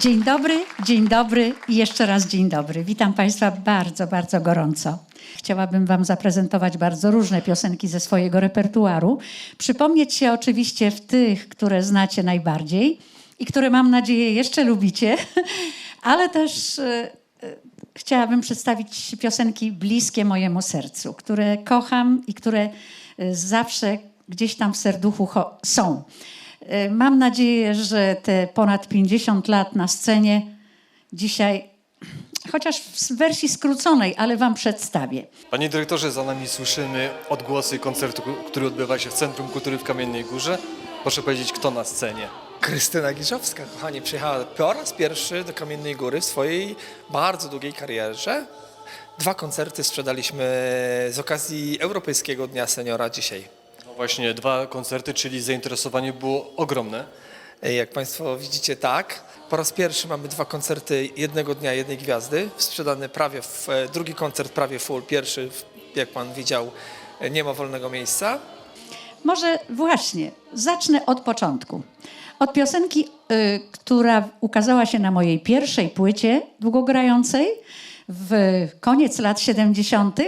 Dzień dobry, dzień dobry i jeszcze raz dzień dobry. Witam Państwa bardzo, bardzo gorąco. Chciałabym Wam zaprezentować bardzo różne piosenki ze swojego repertuaru. Przypomnieć się oczywiście w tych, które znacie najbardziej i które mam nadzieję jeszcze lubicie, ale też e, e, chciałabym przedstawić piosenki bliskie mojemu sercu, które kocham i które e, zawsze gdzieś tam w serduchu są. E, Mam nadzieję, że te ponad 50 lat na scenie dzisiaj, chociaż w wersji skróconej, ale Wam przedstawię. Panie dyrektorze, za nami słyszymy odgłosy koncertu, który odbywa się w Centrum Kultury w Kamiennej Górze. Proszę powiedzieć, kto na scenie? Krystyna Giżowska, kochani, przyjechała po raz pierwszy do Kamiennej Góry w swojej bardzo długiej karierze. Dwa koncerty sprzedaliśmy z okazji Europejskiego Dnia Seniora dzisiaj. Właśnie, dwa koncerty, czyli zainteresowanie było ogromne. Jak Państwo widzicie, tak. Po raz pierwszy mamy dwa koncerty jednego dnia, jednej gwiazdy. Sprzedany prawie, w, drugi koncert prawie full, pierwszy, jak Pan widział, nie ma wolnego miejsca. Może właśnie zacznę od początku. Od piosenki, y, która ukazała się na mojej pierwszej płycie długogrającej w koniec lat 70.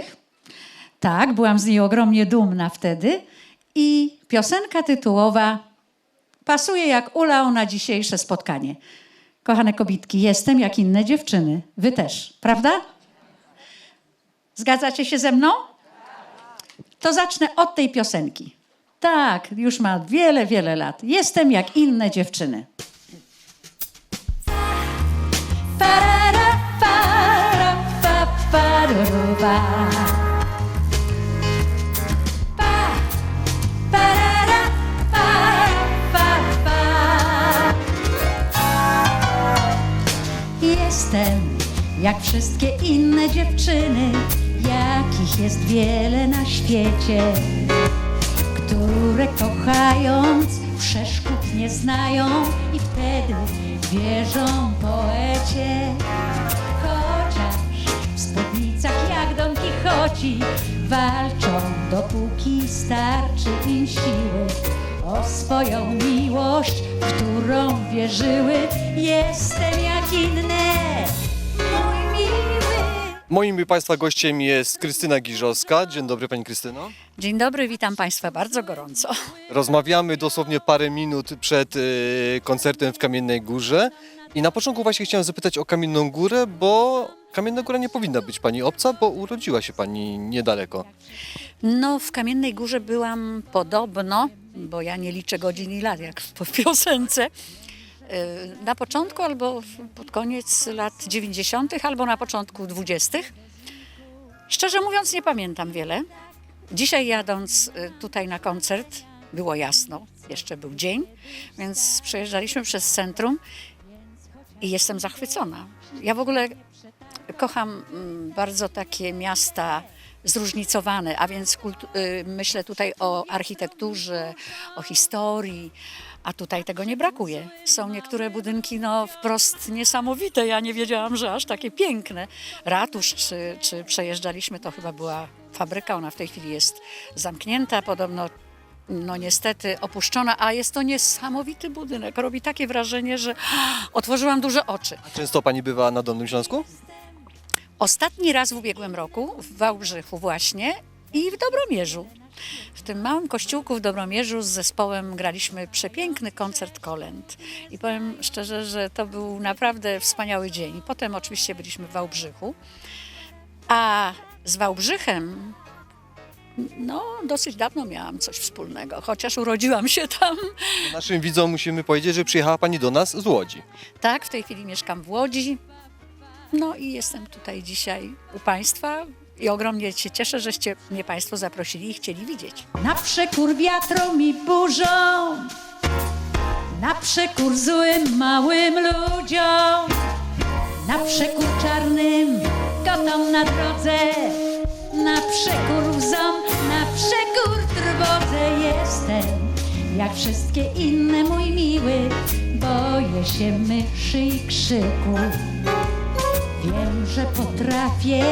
Tak, byłam z niej ogromnie dumna wtedy. I piosenka tytułowa pasuje jak ulał na dzisiejsze spotkanie. Kochane kobitki, jestem jak inne dziewczyny. Wy też, prawda? Zgadzacie się ze mną? To zacznę od tej piosenki. Tak, już ma wiele, wiele lat. Jestem jak inne dziewczyny. Para, pa. Pa, jak wszystkie inne dziewczyny, jakich jest wiele na świecie które kochając przeszkód nie znają i wtedy wierzą poecie. Chociaż w spódnicach jak Don Kichoci walczą, dopóki starczy im siły o swoją miłość, w którą wierzyły. Jestem jak inne. Moim i Państwa gościem jest Krystyna Giżowska. Dzień dobry Pani Krystyno. Dzień dobry, witam Państwa bardzo gorąco. Rozmawiamy dosłownie parę minut przed y, koncertem w Kamiennej Górze. I na początku właśnie chciałem zapytać o Kamienną Górę, bo Kamienna Góra nie powinna być Pani obca, bo urodziła się Pani niedaleko. No, w Kamiennej Górze byłam podobno, bo ja nie liczę godzin i lat, jak w piosence, na początku albo pod koniec lat 90., albo na początku 20. Szczerze mówiąc, nie pamiętam wiele. Dzisiaj jadąc y, tutaj na koncert, było jasno, jeszcze był dzień, więc przejeżdżaliśmy przez centrum i jestem zachwycona. Ja w ogóle kocham mm, bardzo takie miasta zróżnicowane, a więc y, myślę tutaj o architekturze, o historii, a tutaj tego nie brakuje. Są niektóre budynki no, wprost niesamowite. Ja nie wiedziałam, że aż takie piękne. Ratusz, czy, czy przejeżdżaliśmy, to chyba była fabryka, ona w tej chwili jest zamknięta, podobno no niestety opuszczona, a jest to niesamowity budynek. Robi takie wrażenie, że otworzyłam duże oczy. Często Pani bywa na Dolnym Śląsku? Ostatni raz w ubiegłym roku w Wałbrzychu właśnie i w Dobromierzu. W tym małym kościółku w Dobromierzu z zespołem graliśmy przepiękny koncert kolęd. I powiem szczerze, że to był naprawdę wspaniały dzień. Potem oczywiście byliśmy w Wałbrzychu. A z Wałbrzychem no, dosyć dawno miałam coś wspólnego, chociaż urodziłam się tam. Naszym widzom musimy powiedzieć, że przyjechała Pani do nas z Łodzi. Tak, w tej chwili mieszkam w Łodzi. No i jestem tutaj dzisiaj u Państwa i ogromnie się cieszę, żeście mnie Państwo zaprosili i chcieli widzieć. Na przekór wiatrom i burzom, na przekór złym małym ludziom, na przekór czarnym kotom na drodze, na przekór łzom, na przekór trwodze jestem. Jak wszystkie inne, mój miły, boję się myszy i krzyku. Wiem, że potrafię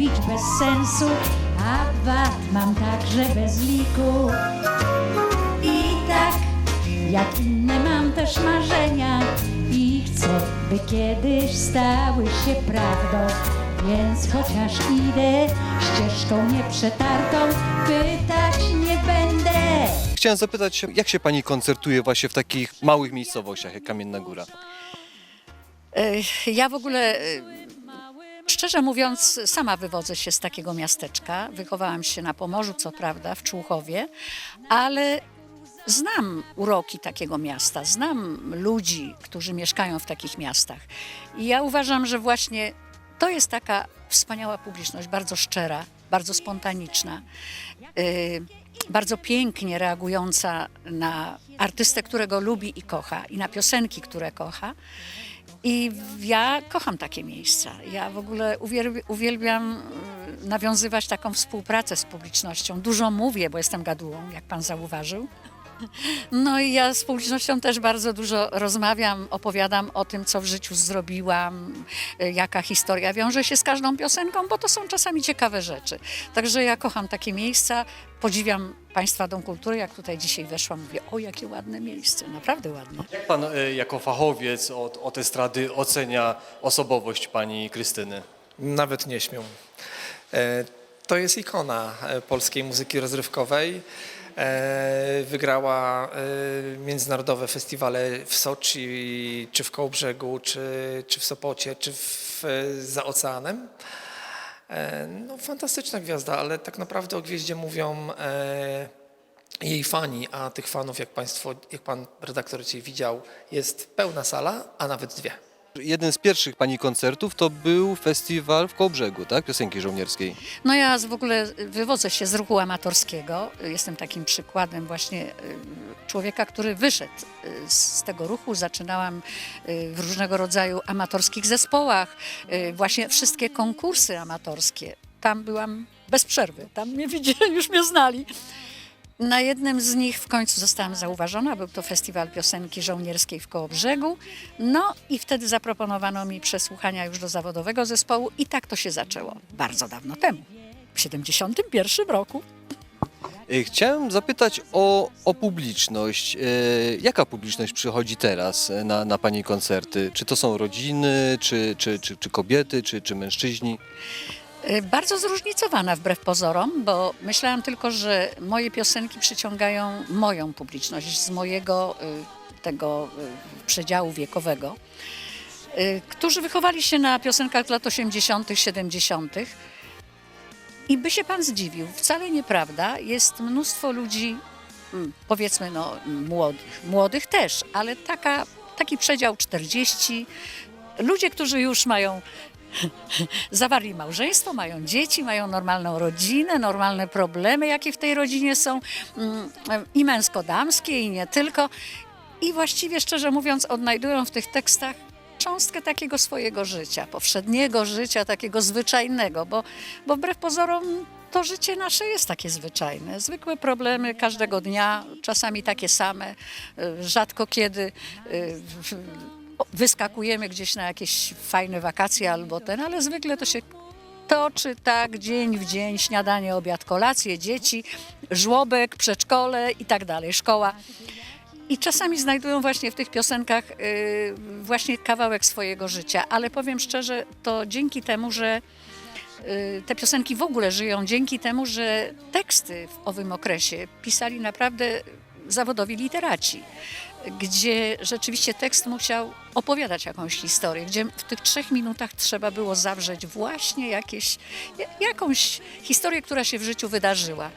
mówić bez sensu, a wad mam także bez liku. I tak, jak inne mam też marzenia i chcę by kiedyś stały się prawdą. Więc chociaż idę ścieżką nieprzetartą, pytać nie będę. Chciałem zapytać, się, jak się pani koncertuje właśnie w takich małych miejscowościach jak Kamienna Góra? E, Ja w ogóle, e, szczerze mówiąc, sama wywodzę się z takiego miasteczka. Wychowałam się na Pomorzu, co prawda, w Człuchowie, ale znam uroki takiego miasta, znam ludzi, którzy mieszkają w takich miastach. I ja uważam, że właśnie to jest taka wspaniała publiczność, bardzo szczera, bardzo spontaniczna, y, bardzo pięknie reagująca na artystę, którego lubi i kocha, i na piosenki, które kocha. I ja kocham takie miejsca. Ja w ogóle uwielbi- uwielbiam y, nawiązywać taką współpracę z publicznością. Dużo mówię, bo jestem gadułą, jak pan zauważył. No i ja z publicznością też bardzo dużo rozmawiam, opowiadam o tym, co w życiu zrobiłam, y, jaka historia wiąże się z każdą piosenką, bo to są czasami ciekawe rzeczy. Także ja kocham takie miejsca, podziwiam Państwa Dom Kultury, jak tutaj dzisiaj weszłam, mówię, o jakie ładne miejsce, naprawdę ładne. Jak pan e, jako fachowiec od, od estrady ocenia osobowość pani Krystyny? Nawet nie śmią. To jest ikona e, polskiej muzyki rozrywkowej. E, Wygrała e, międzynarodowe festiwale w Soczi, czy w Kołbrzegu, czy, czy w Sopocie, czy w, za oceanem. No, fantastyczna gwiazda, ale tak naprawdę o gwieździe mówią jej fani, a tych fanów, jak państwo, jak pan redaktor dzisiaj widział, jest pełna sala, a nawet dwie. Jeden z pierwszych pani koncertów to był festiwal w Kołbrzegu, tak? Piosenki żołnierskiej. No ja z- w ogóle wywodzę się z ruchu amatorskiego. Jestem takim przykładem właśnie y, człowieka, który wyszedł y, z tego ruchu. Zaczynałam y, w różnego rodzaju amatorskich zespołach. Właśnie wszystkie konkursy amatorskie. Tam byłam bez przerwy. Tam mnie widzieli, już mnie znali. Na jednym z nich w końcu zostałam zauważona. Był to festiwal piosenki żołnierskiej w Kołobrzegu. No i wtedy zaproponowano mi przesłuchania już do zawodowego zespołu i tak to się zaczęło. Bardzo dawno temu. W 71 roku. E, Chciałem zapytać o, o publiczność. E, Jaka publiczność przychodzi teraz e, na, na pani koncerty? Czy to są rodziny, czy, czy, czy, czy kobiety, czy, czy mężczyźni? Y, Bardzo zróżnicowana wbrew pozorom, bo myślałam tylko, że moje piosenki przyciągają moją publiczność z mojego y, tego y, przedziału wiekowego, którzy wychowali się na piosenkach lat 80., 70. I by się pan zdziwił, wcale nieprawda, jest mnóstwo ludzi, mm, powiedzmy no młodych, młodych też, ale taka, taki przedział 40, ludzie, którzy już mają zawarli małżeństwo, mają dzieci, mają normalną rodzinę, normalne problemy, jakie w tej rodzinie są mm, i męsko-damskie, i nie tylko. I właściwie, szczerze mówiąc, odnajdują w tych tekstach cząstkę takiego swojego życia, powszedniego życia, takiego zwyczajnego, bo, bo wbrew pozorom to życie nasze jest takie zwyczajne. Zwykłe problemy każdego dnia, czasami takie same, y, rzadko kiedy y, wyskakujemy gdzieś na jakieś fajne wakacje albo ten, ale zwykle to się toczy tak dzień w dzień, śniadanie, obiad, kolacje, dzieci, żłobek, przedszkole i tak dalej, szkoła. I czasami znajdują właśnie w tych piosenkach y, właśnie kawałek swojego życia, ale powiem szczerze, to dzięki temu, że y, te piosenki w ogóle żyją, dzięki temu, że teksty w owym okresie pisali naprawdę zawodowi literaci, gdzie rzeczywiście tekst musiał opowiadać jakąś historię, gdzie w tych trzech minutach trzeba było zawrzeć właśnie jakieś, ja- jakąś historię, która się w życiu wydarzyła.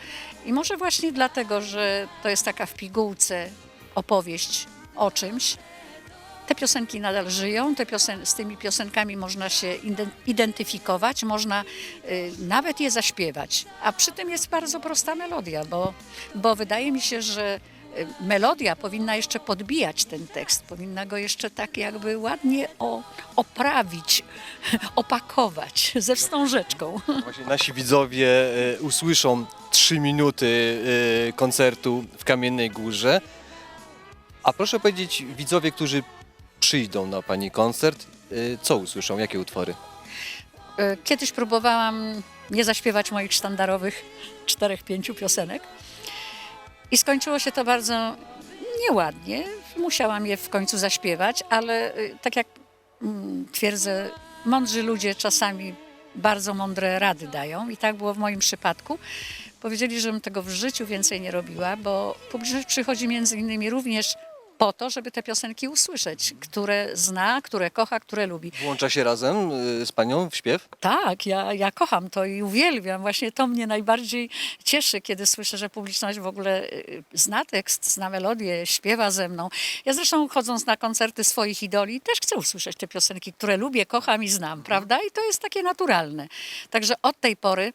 I może właśnie dlatego, że to jest taka w pigułce opowieść o czymś, te piosenki nadal żyją, te piosen- z tymi piosenkami można się iden- identyfikować, można y, nawet je zaśpiewać. A przy tym jest bardzo prosta melodia, bo, bo wydaje mi się, że melodia powinna jeszcze podbijać ten tekst, powinna go jeszcze tak jakby ładnie o, oprawić, opakować ze wstążeczką. Właśnie nasi widzowie e, usłyszą trzy minuty e, koncertu w Kamiennej Górze. A proszę powiedzieć, widzowie, którzy przyjdą na pani koncert, co usłyszą, jakie utwory? Y, Kiedyś próbowałam nie zaśpiewać moich sztandarowych czterech, pięciu piosenek i skończyło się to bardzo nieładnie. Musiałam je w końcu zaśpiewać, ale y, tak jak mm, twierdzę, mądrzy ludzie czasami bardzo mądre rady dają i tak było w moim przypadku. Powiedzieli, żebym tego w życiu więcej nie robiła, bo publiczność przychodzi między innymi również po to, żeby te piosenki usłyszeć, które zna, które kocha, które lubi. Włącza się razem y, z panią w śpiew? Tak, ja, ja kocham to i uwielbiam. Właśnie to mnie najbardziej cieszy, kiedy słyszę, że publiczność w ogóle y, zna tekst, zna melodię, śpiewa ze mną. Ja zresztą chodząc na koncerty swoich idoli też chcę usłyszeć te piosenki, które lubię, kocham i znam, prawda? I to jest takie naturalne. Także od tej pory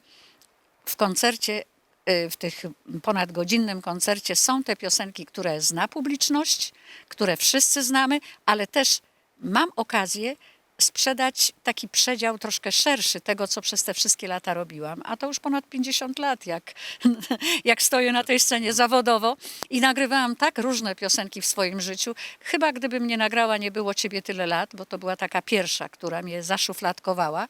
w koncercie, w tych ponadgodzinnym koncercie są te piosenki, które zna publiczność, które wszyscy znamy, ale też mam okazję sprzedać taki przedział troszkę szerszy tego, co przez te wszystkie lata robiłam. A to już ponad 50 lat, jak, jak stoję na tej scenie zawodowo i nagrywałam tak różne piosenki w swoim życiu. Chyba gdybym nie nagrała Nie było ciebie tyle lat, bo to była taka pierwsza, która mnie zaszufladkowała,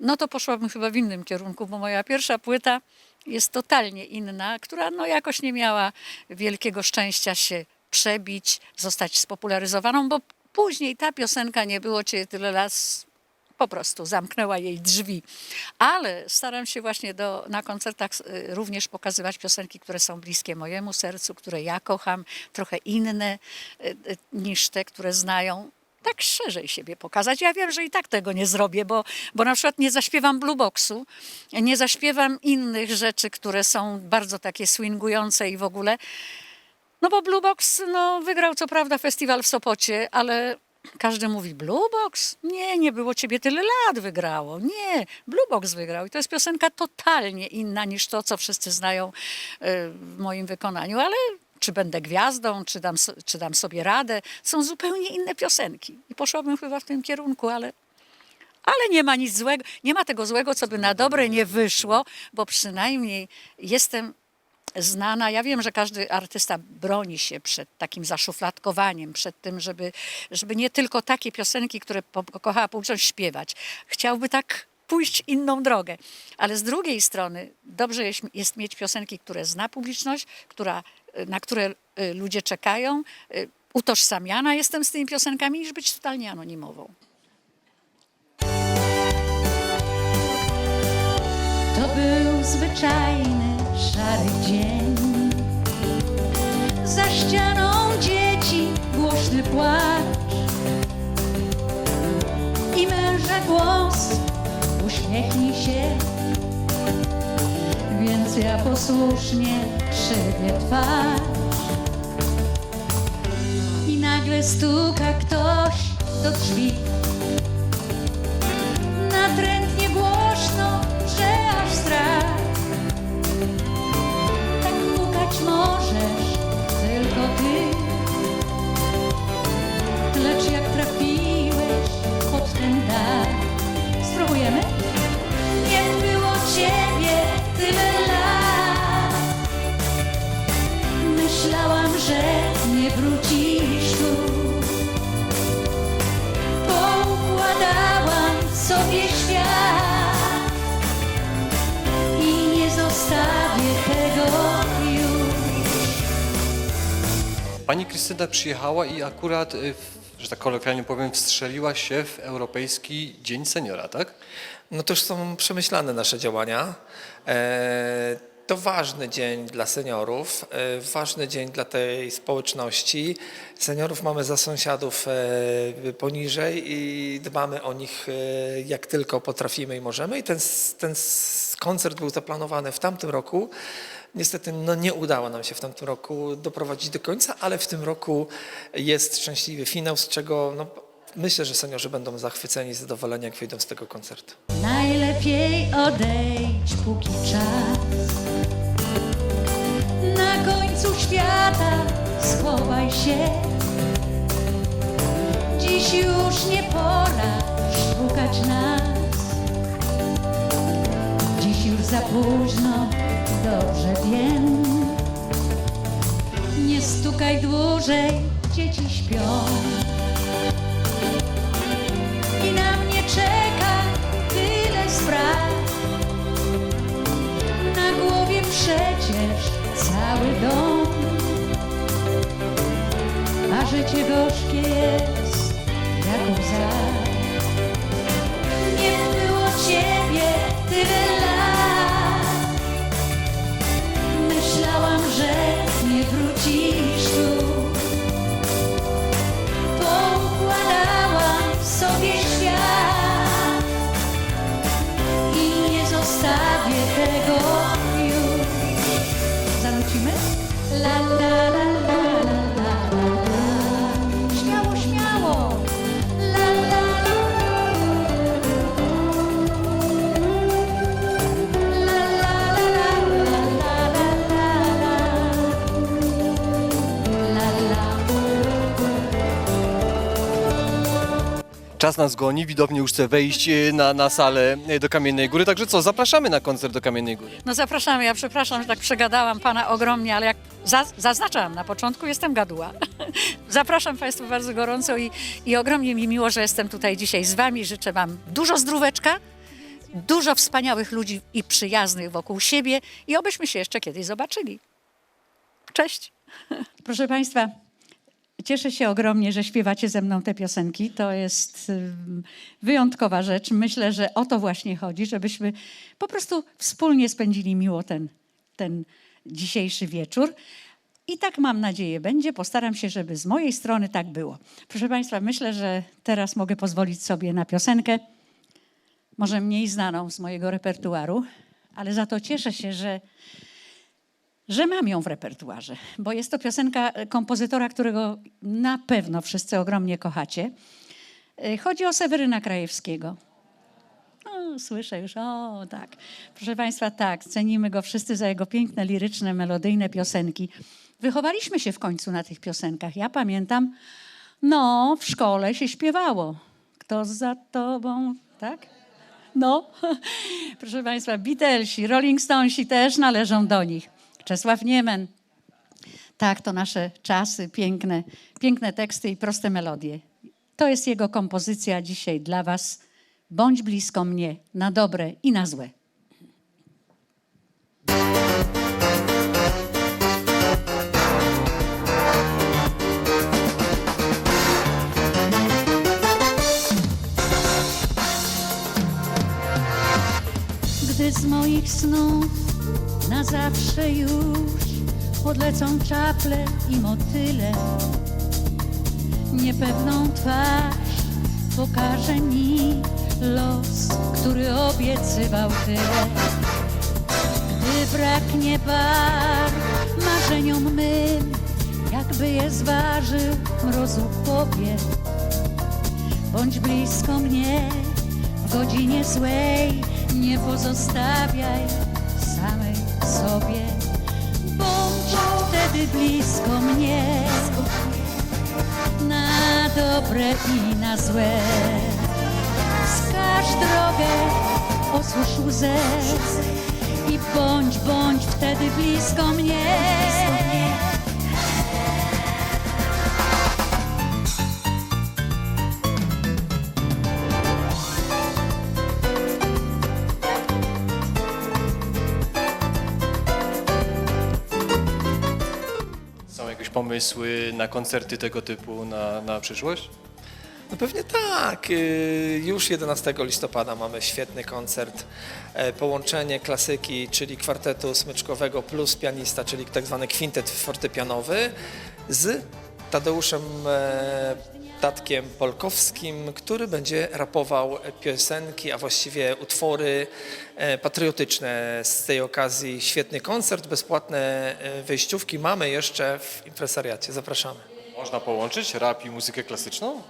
no to poszłabym chyba w innym kierunku, bo moja pierwsza płyta jest totalnie inna, która no jakoś nie miała wielkiego szczęścia się przebić, zostać spopularyzowaną, bo później ta piosenka nie było cię tyle lat, po prostu zamknęła jej drzwi. Ale staram się właśnie do, na koncertach y, również pokazywać piosenki, które są bliskie mojemu sercu, które ja kocham, trochę inne y, y, niż te, które znają tak szerzej siebie pokazać. Ja wiem, że i tak tego nie zrobię, bo, bo na przykład nie zaśpiewam blueboxu, nie zaśpiewam innych rzeczy, które są bardzo takie swingujące i w ogóle. No bo bluebox no, wygrał co prawda festiwal w Sopocie, ale każdy mówi bluebox? Nie, nie było ciebie tyle lat wygrało. Nie, bluebox wygrał i to jest piosenka totalnie inna niż to, co wszyscy znają y, w moim wykonaniu, ale czy będę gwiazdą, czy dam, czy dam sobie radę, są zupełnie inne piosenki. I poszłabym chyba w tym kierunku, ale ale nie ma nic złego, nie ma tego złego, co by na dobre nie wyszło, bo przynajmniej jestem znana. Ja wiem, że każdy artysta broni się przed takim zaszufladkowaniem, przed tym, żeby, żeby nie tylko takie piosenki, które kochała publiczność, śpiewać. Chciałby tak pójść inną drogę. Ale z drugiej strony dobrze jest, jest mieć piosenki, które zna publiczność, która, na które y, ludzie czekają. Y, Utożsamiana jestem z tymi piosenkami, niż być totalnie anonimową. To był zwyczajny, szary dzień. Za ścianą dzieci głośny płacz i męża głos uśmiechnij się. Ja posłusznie krzywię twarz. I nagle stuka ktoś do drzwi Że nie wrócisz tu. Poukładałam sobie świat i nie zostawię tego już. Pani Krystyna przyjechała i akurat, y, w- że tak kolokwialnie powiem, wstrzeliła się w Europejski Dzień Seniora, tak? No to już są przemyślane nasze działania. E, To ważny dzień dla seniorów, e, ważny dzień dla tej społeczności. Seniorów mamy za sąsiadów e, poniżej i dbamy o nich e, jak tylko potrafimy i możemy. I ten, ten koncert był zaplanowany w tamtym roku. Niestety no, nie udało nam się w tamtym roku doprowadzić do końca, ale w tym roku jest szczęśliwy finał, z czego no, myślę, że seniorzy będą zachwyceni i zadowoleni, jak wyjdą z tego koncertu. Najlepiej odejdź póki czas. Świata schowaj się. Dziś już nie pora szukać nas. Dziś już za późno, dobrze wiem. Nie stukaj dłużej, dzieci śpią. i na mnie czeka tyle spraw. Na głowie przecież cały dom, życie gorzkie jest jak łza. Nie było ciebie tyle lat. Myślałam, że nie wrócisz tu. Poukładałam sobie świat i nie zostawię tego już. Zanucimy? La, la. Czas nas goni, widownie już chce wejść e, na, na salę e, do Kamiennej Góry, także co, zapraszamy na koncert do Kamiennej Góry. No zapraszamy, ja przepraszam, że tak przegadałam Pana ogromnie, ale jak za, zaznaczałam na początku, jestem gaduła. Zapraszam Państwa bardzo gorąco i, i ogromnie mi miło, że jestem tutaj dzisiaj z Wami. Życzę Wam dużo zdróweczka, dużo wspaniałych ludzi i przyjaznych wokół siebie i obyśmy się jeszcze kiedyś zobaczyli. Cześć! Proszę Państwa, Cieszę się ogromnie, że śpiewacie ze mną te piosenki. To jest ym, wyjątkowa rzecz. Myślę, że o to właśnie chodzi, żebyśmy po prostu wspólnie spędzili miło ten, ten dzisiejszy wieczór. I tak mam nadzieję będzie. Postaram się, żeby z mojej strony tak było. Proszę Państwa, myślę, że teraz mogę pozwolić sobie na piosenkę, może mniej znaną z mojego repertuaru, ale za to cieszę się, że że mam ją w repertuarze, bo jest to piosenka kompozytora, którego na pewno wszyscy ogromnie kochacie. Y, Chodzi o Seweryna Krajewskiego. O, słyszę już, o tak. Proszę Państwa, tak, cenimy go wszyscy za jego piękne, liryczne, melodyjne piosenki. Wychowaliśmy się w końcu na tych piosenkach. Ja pamiętam, no, w szkole się śpiewało. Kto za tobą, tak? No, proszę Państwa, Beatlesi, Rolling Stonesi też należą do nich. Czesław Niemen. Tak, to nasze czasy, piękne, piękne teksty i proste melodie. To jest jego kompozycja dzisiaj dla Was. Bądź blisko mnie na dobre i na złe. Gdy z moich snów zawsze już odlecą czaple i motyle. Niepewną twarz pokaże mi los, który obiecywał tyle. Gdy braknie bar marzeniom mym, jakby je zważył mrozu powie. Bądź blisko mnie w godzinie złej, nie pozostawiaj sobie. Bądź wtedy blisko mnie, na dobre i na złe. Wskaż drogę, osłusz łzę i bądź, bądź wtedy blisko mnie. Pomysły na koncerty tego typu na, na przyszłość? No pewnie tak. Y, Już 11 listopada mamy świetny koncert. E, Połączenie klasyki, czyli kwartetu smyczkowego plus pianista, czyli tak zwany kwintet fortepianowy z Tadeuszem e, Tatkiem Polkowskim, który będzie rapował piosenki, a właściwie utwory e, patriotyczne. Z tej okazji świetny koncert, bezpłatne e, wejściówki mamy jeszcze w impresariacie. Zapraszamy. Można połączyć rap i muzykę klasyczną?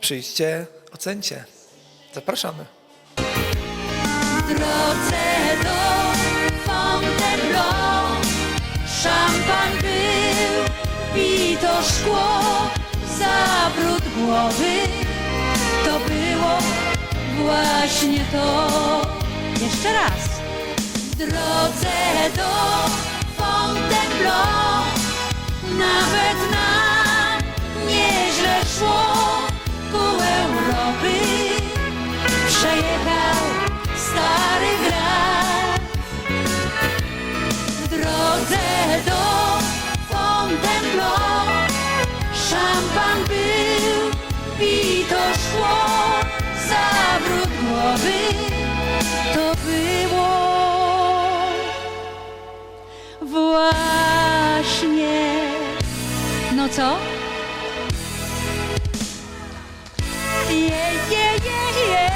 Przyjdźcie, ocencie. Zapraszamy. W drodze do Fontainebleau Szampan był, bito szkło Zawrót głowy. To było właśnie to. Jeszcze raz. W drodze do Fontainebleau Nawet nam nieźle szło szampan był, bito szło, zawrót głowy to było właśnie. No co? Je, je, je, je.